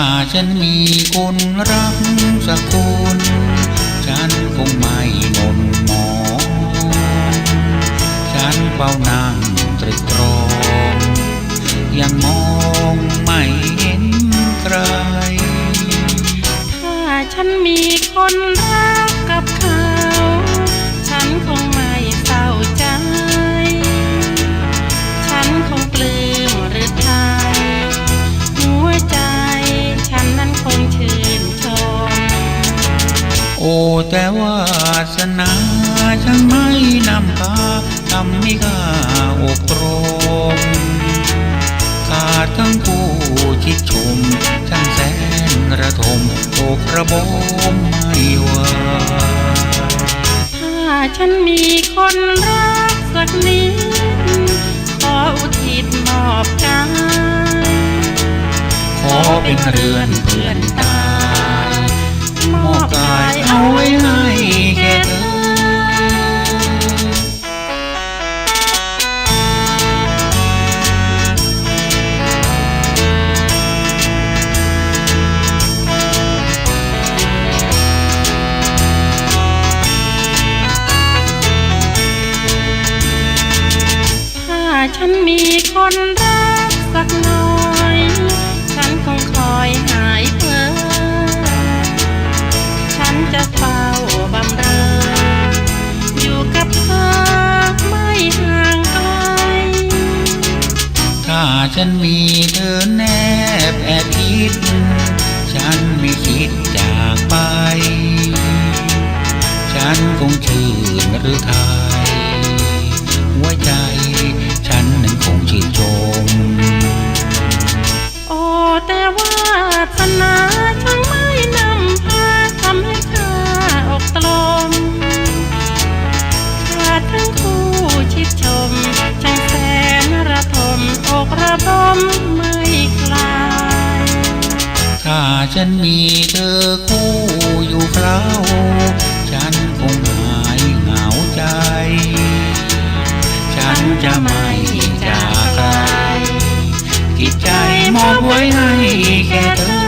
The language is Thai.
าฉันมีคนรักสักคน ฉันคงไม่หม่นหมอง ฉันเฝ้านั่งตรึกตรอง ยังมองไม่เห็นใคร ถ้าฉันมีคนรัก โอ้แต่ว่าสนาฉันไม่นำพาทำให้ข้าอกตรมขาดทั้งผู้ชิดชมช่างแสนระทมโอกระบมไม่ไหวถ้าฉันมีคนรักสักนิดขออุทิศมอบกายขอเป็นเรือนเพื่อนตา มอบกายเอาไว้ให้แก่เธอถ้าฉันมีคนรักสักหน่อย นจะเฝ้าบำเรออยู่กับเธอไม่ห่างไกล ถ้าฉันมีเธอแนบแอบคิด ฉันไม่คิดจากไป ฉันคงชื่นหรือไทยหัวใจ ระบมไม่คลายถ้าฉันมีเธอคู่อยู่เคล้าฉันคงหายเหงาใจ ฉันจะไม่จากใครจิตใจมอบไว้ให้แค่เธอ